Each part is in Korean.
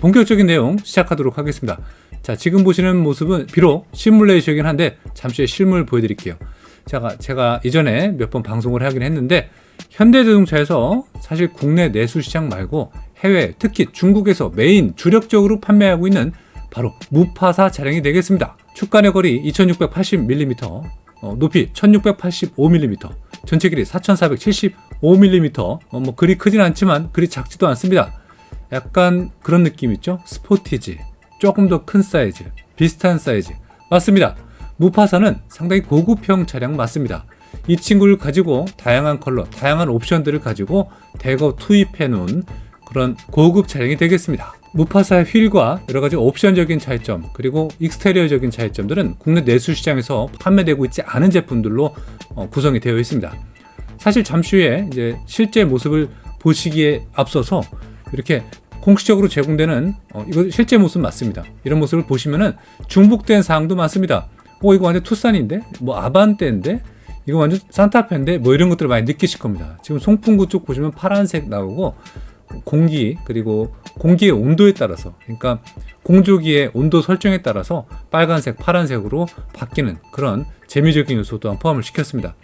본격적인 내용 시작하도록 하겠습니다. 자, 지금 보시는 모습은 비록 시뮬레이션이긴 한데 잠시 후에 실물 보여드릴게요. 제가, 제가 이전에 몇 번 방송을 하긴 했는데 현대자동차에서 사실 국내 내수 시장 말고 해외, 특히 중국에서 메인 주력적으로 판매하고 있는 바로 무파사 차량이 되겠습니다. 축간의 거리 2680mm, 어, 높이 1685mm, 전체 길이 4475mm, 어, 뭐 그리 크진 않지만 그리 작지도 않습니다. 약간 그런 느낌 있죠? 스포티지, 조금 더 큰 사이즈, 비슷한 사이즈. 맞습니다. 무파사는 상당히 고급형 차량 맞습니다. 이 친구를 가지고 다양한 컬러, 다양한 옵션들을 가지고 대거 투입해 놓은 그런 고급 차량이 되겠습니다. 무파사의 휠과 여러 가지 옵션적인 차이점, 그리고 익스테리어적인 차이점들은 국내 내수 시장에서 판매되고 있지 않은 제품들로 어, 구성이 되어 있습니다. 사실 잠시 후에 이제 실제 모습을 보시기에 앞서서 이렇게 공식적으로 제공되는 어, 이거 실제 모습 맞습니다. 이런 모습을 보시면은 중복된 사항도 많습니다. 어 이거 완전 투싼인데, 뭐 아반떼인데, 이거 완전 산타페인데, 뭐 이런 것들을 많이 느끼실 겁니다. 지금 송풍구 쪽 보시면 파란색 나오고 공기 그리고 공기의 온도에 따라서, 그러니까 공조기의 온도 설정에 따라서 빨간색, 파란색으로 바뀌는 그런 재미적인 요소 또한 포함을 시켰습니다.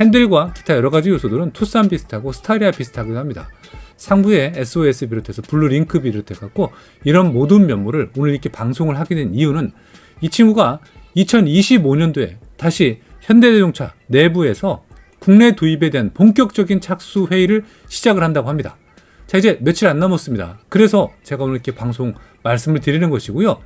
핸들과 기타 여러 가지 요소들은 투싼 비슷하고 스타리아 비슷하기도 합니다. 상부에 SOS 비롯해서 블루 링크 비롯해 갖고 이런 모든 면모를 오늘 이렇게 방송을 하게 된 이유는 이 친구가 2025년도에 다시 현대자동차 내부에서 국내 도입에 대한 본격적인 착수 회의를 시작을 한다고 합니다. 자 이제 며칠 안 남았습니다. 그래서 제가 오늘 이렇게 방송 말씀을 드리는 것이고요.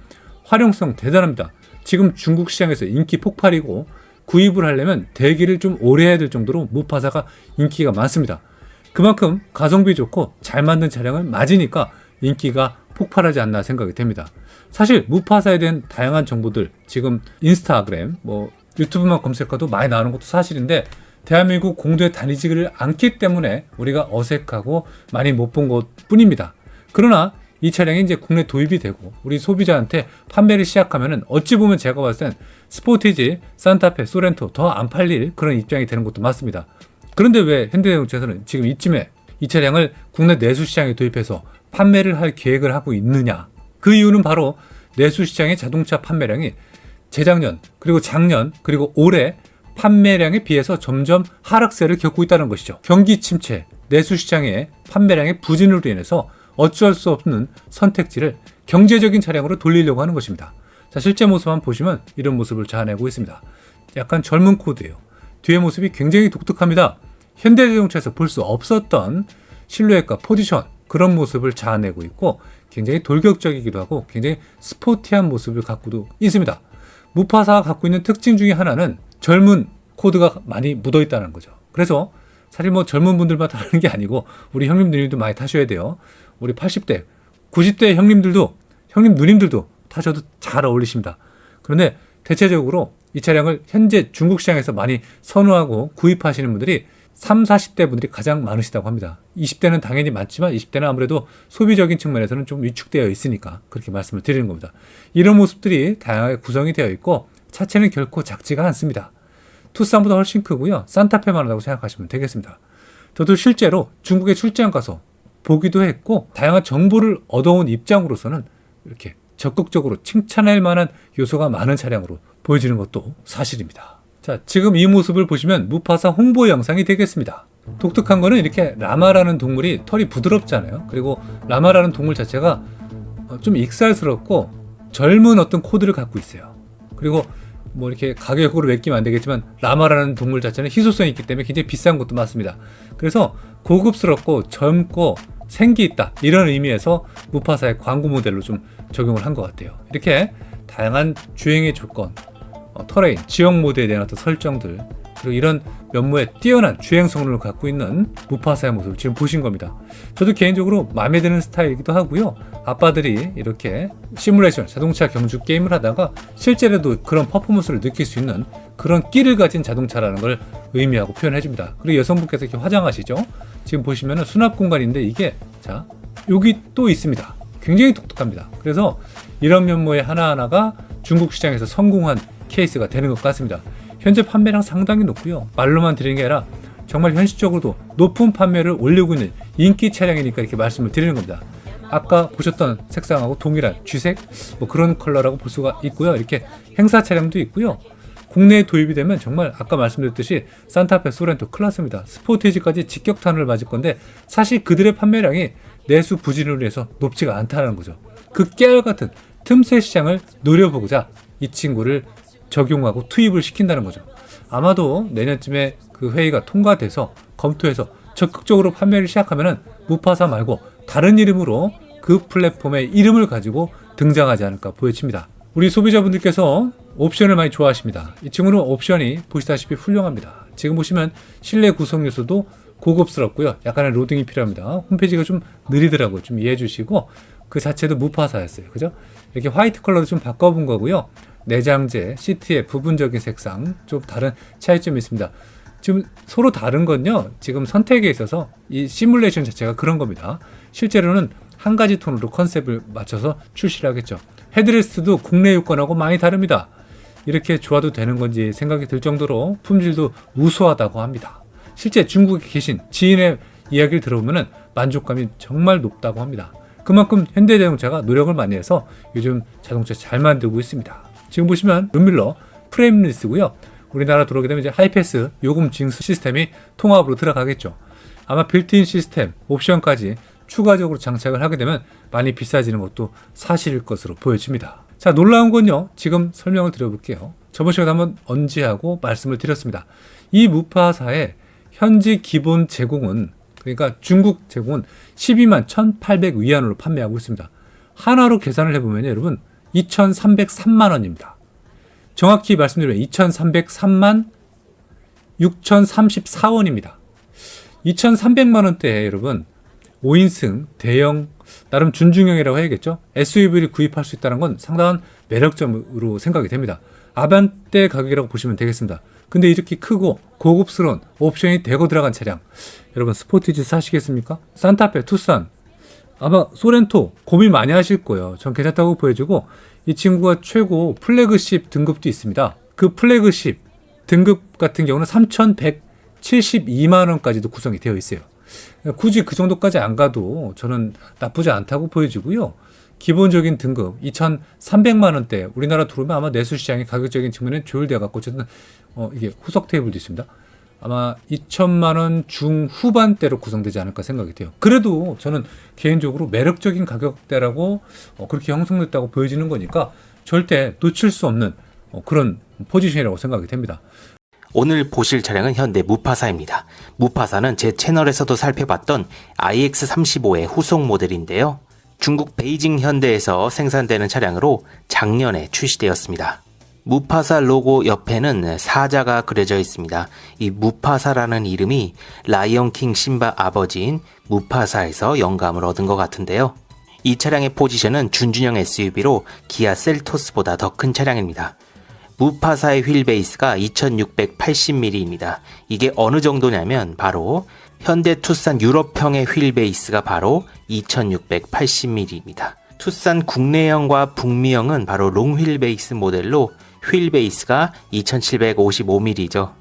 활용성 대단합니다. 지금 중국 시장에서 인기 폭발이고 구입을 하려면 대기를 좀 오래 해야 될 정도로 무파사가 인기가 많습니다. 그만큼 가성비 좋고 잘 만든 차량을 맞으니까 인기가 폭발하지 않나 생각이 됩니다. 사실 무파사에 대한 다양한 정보들 지금 인스타그램 뭐 유튜브만 검색해도 많이 나오는 것도 사실인데 대한민국 공도에 다니지를 않기 때문에 우리가 어색하고 많이 못 본 것 뿐입니다. 그러나 이 차량이 이제 국내 도입이 되고 우리 소비자한테 판매를 시작하면은 어찌 보면 제가 봤을 땐 스포티지, 산타페, 소렌토 더 안 팔릴 그런 입장이 되는 것도 맞습니다. 그런데 왜 현대자동차에서는 지금 이쯤에 이 차량을 국내 내수 시장에 도입해서 판매를 할 계획을 하고 있느냐? 그 이유는 바로 내수 시장의 자동차 판매량이 재작년 그리고 작년 그리고 올해 판매량에 비해서 점점 하락세를 겪고 있다는 것이죠. 경기 침체, 내수 시장의 판매량의 부진으로 인해서 어쩔 수 없는 선택지를 경제적인 차량으로 돌리려고 하는 것입니다. 자, 실제 모습 한번 보시면 이런 모습을 자아내고 있습니다. 약간 젊은 코드예요. 뒤에 모습이 굉장히 독특합니다. 현대자동차에서 볼 수 없었던 실루엣과 포지션 그런 모습을 자아내고 있고 굉장히 돌격적이기도 하고 굉장히 스포티한 모습을 갖고도 있습니다. 무파사가 갖고 있는 특징 중에 하나는 젊은 코드가 많이 묻어 있다는 거죠. 그래서 사실 뭐 젊은 분들만 타는 게 아니고 우리 형님 누님도 많이 타셔야 돼요. 우리 80대, 90대 형님들도 형님 누님들도 타셔도 잘 어울리십니다. 그런데 대체적으로 이 차량을 현재 중국 시장에서 많이 선호하고 구입하시는 분들이 3, 40대 분들이 가장 많으시다고 합니다. 20대는 당연히 많지만 20대는 아무래도 소비적인 측면에서는 좀 위축되어 있으니까 그렇게 말씀을 드리는 겁니다. 이런 모습들이 다양하게 구성이 되어 있고 차체는 결코 작지가 않습니다. 투싼보다 훨씬 크고요. 산타페만 하다고 생각하시면 되겠습니다. 저도 실제로 중국에 출장 가서 보기도 했고 다양한 정보를 얻어온 입장으로서는 이렇게 적극적으로 칭찬할 만한 요소가 많은 차량으로 보여지는 것도 사실입니다. 자, 지금 이 모습을 보시면 무파사 홍보 영상이 되겠습니다. 독특한 거는 이렇게 라마라는 동물이 털이 부드럽잖아요. 그리고 라마라는 동물 자체가 어, 좀 익살스럽고 젊은 어떤 코드를 갖고 있어요. 그리고 뭐 이렇게 가격으로 맡기면 안 되겠지만 라마라는 동물 자체는 희소성이 있기 때문에 굉장히 비싼 것도 맞습니다. 그래서 고급스럽고 젊고 생기 있다 이런 의미에서 무파사의 광고 모델로 좀 적용을 한 것 같아요. 이렇게 다양한 주행의 조건, 어, 터레인, 지역 모드에 대한 어떤 설정들 그리고 이런 면모에 뛰어난 주행 성능을 갖고 있는 무파사의 모습을 지금 보신 겁니다. 저도 개인적으로 마음에 드는 스타일이기도 하고요. 아빠들이 이렇게 시뮬레이션, 자동차 경주 게임을 하다가 실제로도 그런 퍼포먼스를 느낄 수 있는 그런 끼를 가진 자동차라는 걸 의미하고 표현해 줍니다. 그리고 여성분께서 이렇게 화장하시죠? 지금 보시면 수납 공간인데 이게 자, 여기 또 있습니다. 굉장히 독특합니다. 그래서 이런 면모의 하나하나가 중국 시장에서 성공한 케이스가 되는 것 같습니다. 현재 판매량 상당히 높고요. 말로만 드리는 게 아니라 정말 현실적으로도 높은 판매를 올리고 있는 인기 차량이니까 이렇게 말씀을 드리는 겁니다. 아까 보셨던 색상하고 동일한 쥐색 뭐 그런 컬러라고 볼 수가 있고요. 이렇게 행사 차량도 있고요. 국내에 도입이 되면 정말 아까 말씀드렸듯이 산타페, 소렌토, 클라스입니다. 스포티지까지 직격탄을 맞을 건데 사실 그들의 판매량이 내수 부진으로 인해서 높지가 않다는 거죠. 그 깨알 같은 틈새 시장을 노려보고자 이 친구를 적용하고 투입을 시킨다는 거죠. 아마도 내년쯤에 그 회의가 통과돼서 검토해서 적극적으로 판매를 시작하면은 무파사 말고 다른 이름으로 그 플랫폼의 이름을 가지고 등장하지 않을까 보여집니다. 우리 소비자분들께서 옵션을 많이 좋아하십니다. 이 친구는 옵션이 보시다시피 훌륭합니다. 지금 보시면 실내 구성 요소도 고급스럽고요. 약간의 로딩이 필요합니다. 홈페이지가 좀 느리더라고요. 좀 이해해 주시고 그 자체도 무파사였어요. 그죠? 이렇게 화이트 컬러로 좀 바꿔본 거고요. 내장재, 시트의 부분적인 색상 좀 다른 차이점이 있습니다. 지금 서로 다른 건요. 지금 선택에 있어서 이 시뮬레이션 자체가 그런 겁니다. 실제로는 한 가지 톤으로 컨셉을 맞춰서 출시를 하겠죠. 헤드레스트도 국내 요건하고 많이 다릅니다. 이렇게 좋아도 되는 건지 생각이 들 정도로 품질도 우수하다고 합니다. 실제 중국에 계신 지인의 이야기를 들어보면 만족감이 정말 높다고 합니다. 그만큼 현대자동차가 노력을 많이 해서 요즘 자동차 잘 만들고 있습니다. 지금 보시면 룸밀러 프레임리스고요. 우리나라 들어오게 되면 이제 하이패스 요금 징수 시스템이 통합으로 들어가겠죠. 아마 빌트인 시스템, 옵션까지 추가적으로 장착을 하게 되면 많이 비싸지는 것도 사실일 것으로 보여집니다. 자, 놀라운 건요. 지금 설명을 드려볼게요. 저번 시간에 한번 언지하고 말씀을 드렸습니다. 이 무파사의 현지 기본 제공은 그러니까 중국 제공은 12만 1,800 위안으로 판매하고 있습니다. 하나로 계산을 해보면 여러분 2,303만 원입니다. 정확히 말씀드리면 2,303만 6,034원입니다. 2,300만 원대에 여러분 5인승 대형 나름 준중형이라고 해야겠죠. SUV를 구입할 수 있다는 건 상당한 매력점으로 생각이 됩니다. 아반떼 가격이라고 보시면 되겠습니다. 근데 이렇게 크고 고급스러운 옵션이 대거 들어간 차량 여러분 스포티지 사시겠습니까? 산타페, 투싼 아마 소렌토 고민 많이 하실 거예요. 전 괜찮다고 보여주고 이 친구가 최고 플래그십 등급도 있습니다. 그 플래그십 등급 같은 경우는 3,172만 원까지도 구성이 되어 있어요. 굳이 그 정도까지 안 가도 저는 나쁘지 않다고 보여지고요. 기본적인 등급 2,300만 원대 우리나라 들어오면 아마 내수 시장의 가격적인 측면은 조율되어 갖고 어쨌든 어, 이게 후석 테이블도 있습니다. 아마 2천만 원 중후반대로 구성되지 않을까 생각이 돼요. 그래도 저는 개인적으로 매력적인 가격대라고 어, 그렇게 형성됐다고 보여지는 거니까 절대 놓칠 수 없는 어, 그런 포지션이라고 생각이 됩니다. 오늘 보실 차량은 현대 무파사입니다. 무파사는 제 채널에서도 살펴봤던 iX35의 후속 모델인데요. 중국 베이징 현대에서 생산되는 차량으로 작년에 출시되었습니다. 무파사 로고 옆에는 사자가 그려져 있습니다. 이 무파사라는 이름이 라이언킹 신바 아버지인 무파사에서 영감을 얻은 것 같은데요. 이 차량의 포지션은 준준형 SUV로 기아 셀토스보다 더 큰 차량입니다. 무파사의 휠 베이스가 2680mm입니다. 이게 어느 정도냐면 바로 현대 투싼 유럽형의 휠 베이스가 바로 2680mm입니다. 투싼 국내형과 북미형은 바로 롱휠 베이스 모델로 휠 베이스가 2755mm죠.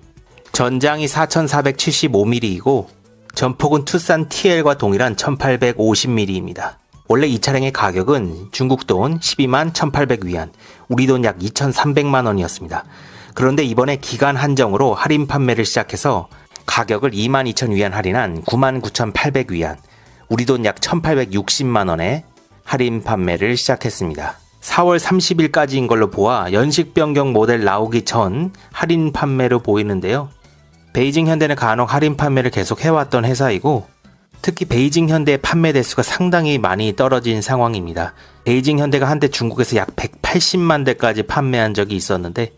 전장이 4475mm이고 전폭은 투싼 TL과 동일한 1850mm입니다. 원래 이 차량의 가격은 중국 돈 12만 1800위안, 우리 돈 약 2300만 원이었습니다. 그런데 이번에 기간 한정으로 할인 판매를 시작해서 가격을 2만 2000위안 할인한 9만 9800위안, 우리 돈 약 1860만 원에 할인 판매를 시작했습니다. 4월 30일까지인 걸로 보아 연식 변경 모델 나오기 전 할인 판매로 보이는데요. 베이징 현대는 간혹 할인 판매를 계속 해왔던 회사이고 특히 베이징 현대의 판매 대수가 상당히 많이 떨어진 상황입니다. 베이징 현대가 한때 중국에서 약 180만 대까지 판매한 적이 있었는데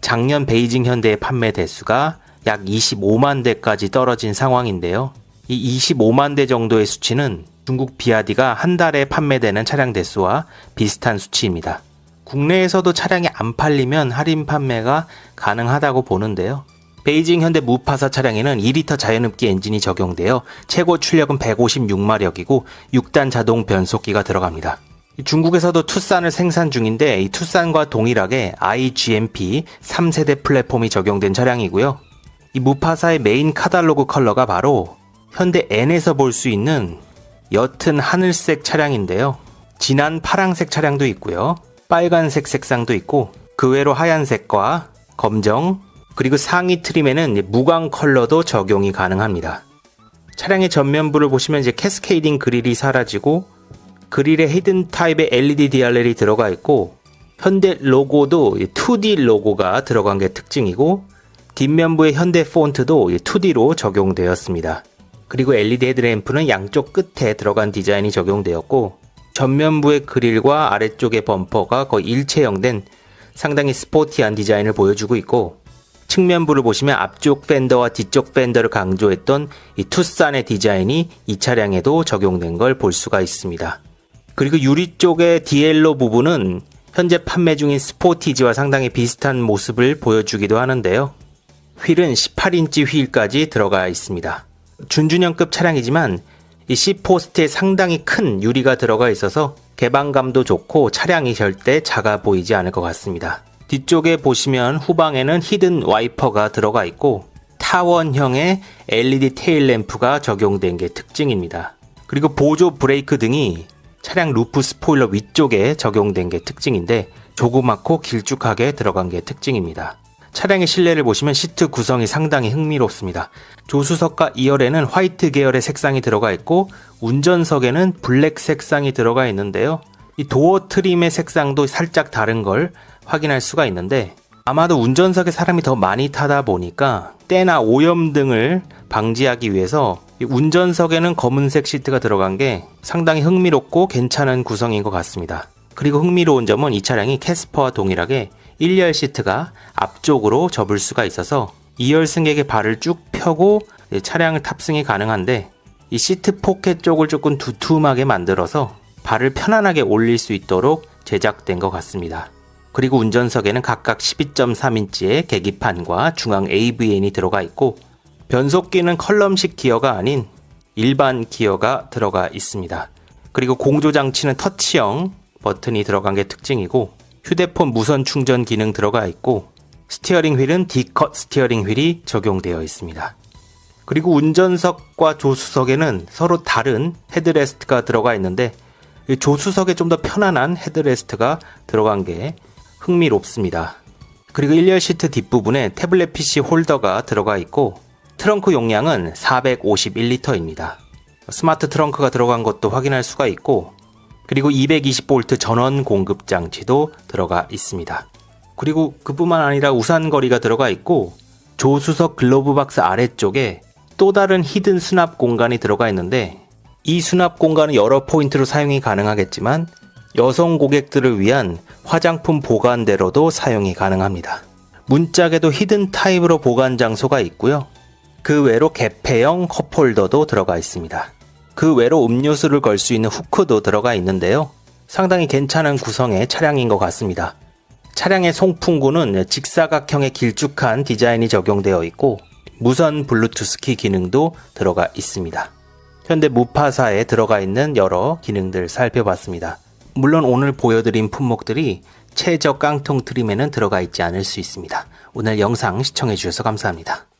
작년 베이징 현대의 판매 대수가 약 25만 대까지 떨어진 상황인데요. 이 25만 대 정도의 수치는 중국 비아디가 한 달에 판매되는 차량 대수와 비슷한 수치입니다. 국내에서도 차량이 안 팔리면 할인 판매가 가능하다고 보는데요. 베이징 현대 무파사 차량에는 2리터 자연흡기 엔진이 적용되어 최고 출력은 156마력이고 6단 자동 변속기가 들어갑니다. 중국에서도 투싼을 생산 중인데 이 투싼과 동일하게 iGMP 3세대 플랫폼이 적용된 차량이고요. 이 무파사의 메인 카탈로그 컬러가 바로 현대 N에서 볼 수 있는 옅은 하늘색 차량인데요. 진한 파랑색 차량도 있고요. 빨간색 색상도 있고 그 외로 하얀색과 검정 그리고 상의 트림에는 무광 컬러도 적용이 가능합니다. 차량의 전면부를 보시면 이제 캐스케이딩 그릴이 사라지고 그릴에 히든 타입의 LED 디알렐이 들어가 있고 현대 로고도 2D 로고가 들어간 게 특징이고 뒷면부의 현대 폰트도 2D로 적용되었습니다. 그리고 LED 헤드램프는 양쪽 끝에 들어간 디자인이 적용되었고 전면부의 그릴과 아래쪽의 범퍼가 거의 일체형된 상당히 스포티한 디자인을 보여주고 있고 측면부를 보시면 앞쪽 팬더와 뒤쪽 팬더를 강조했던 이 투싼의 디자인이 이 차량에도 적용된 걸 볼 수가 있습니다. 그리고 유리 쪽의 디엘로 부분은 현재 판매 중인 스포티지와 상당히 비슷한 모습을 보여주기도 하는데요. 휠은 18인치 휠까지 들어가 있습니다. 준준형급 차량이지만 이 C포스트에 상당히 큰 유리가 들어가 있어서 개방감도 좋고 차량이 절대 작아 보이지 않을 것 같습니다. 뒤쪽에 보시면 후방에는 히든 와이퍼가 들어가 있고 타원형의 LED 테일 램프가 적용된 게 특징입니다. 그리고 보조 브레이크 등이 차량 루프 스포일러 위쪽에 적용된 게 특징인데 조그맣고 길쭉하게 들어간 게 특징입니다. 차량의 실내를 보시면 시트 구성이 상당히 흥미롭습니다. 조수석과 2열에는 화이트 계열의 색상이 들어가 있고 운전석에는 블랙 색상이 들어가 있는데요. 이 도어 트림의 색상도 살짝 다른 걸 확인할 수가 있는데 아마도 운전석에 사람이 더 많이 타다 보니까 때나 오염 등을 방지하기 위해서 이 운전석에는 검은색 시트가 들어간 게 상당히 흥미롭고 괜찮은 구성인 것 같습니다. 그리고 흥미로운 점은 이 차량이 캐스퍼와 동일하게 1열 시트가 앞쪽으로 접을 수가 있어서 2열 승객의 발을 쭉 펴고 차량을 탑승이 가능한데 이 시트 포켓 쪽을 조금 두툼하게 만들어서 발을 편안하게 올릴 수 있도록 제작된 것 같습니다. 그리고 운전석에는 각각 12.3인치의 계기판과 중앙 AVN이 들어가 있고 변속기는 컬럼식 기어가 아닌 일반 기어가 들어가 있습니다. 그리고 공조 장치는 터치형 버튼이 들어간 게 특징이고 휴대폰 무선 충전 기능 들어가 있고 스티어링 휠은 D컷 스티어링 휠이 적용되어 있습니다. 그리고 운전석과 조수석에는 서로 다른 헤드레스트가 들어가 있는데 이 조수석에 좀 더 편안한 헤드레스트가 들어간 게 흥미롭습니다. 그리고 1열 시트 뒷부분에 태블릿 PC 홀더가 들어가 있고 트렁크 용량은 451리터입니다. 스마트 트렁크가 들어간 것도 확인할 수가 있고 그리고 220V 전원 공급 장치도 들어가 있습니다. 그리고 그뿐만 아니라 우산 거리가 들어가 있고 조수석 글로브 박스 아래쪽에 또 다른 히든 수납 공간이 들어가 있는데 이 수납 공간은 여러 포인트로 사용이 가능하겠지만 여성 고객들을 위한 화장품 보관대로도 사용이 가능합니다. 문짝에도 히든 타입으로 보관 장소가 있고요. 그 외로 개폐형 컵홀더도 들어가 있습니다. 그 외로 음료수를 걸 수 있는 후크도 들어가 있는데요. 상당히 괜찮은 구성의 차량인 것 같습니다. 차량의 송풍구는 직사각형의 길쭉한 디자인이 적용되어 있고 무선 블루투스 키 기능도 들어가 있습니다. 현대 무파사에 들어가 있는 여러 기능들 살펴봤습니다. 물론 오늘 보여드린 품목들이 최저 깡통 트림에는 들어가 있지 않을 수 있습니다. 오늘 영상 시청해주셔서 감사합니다.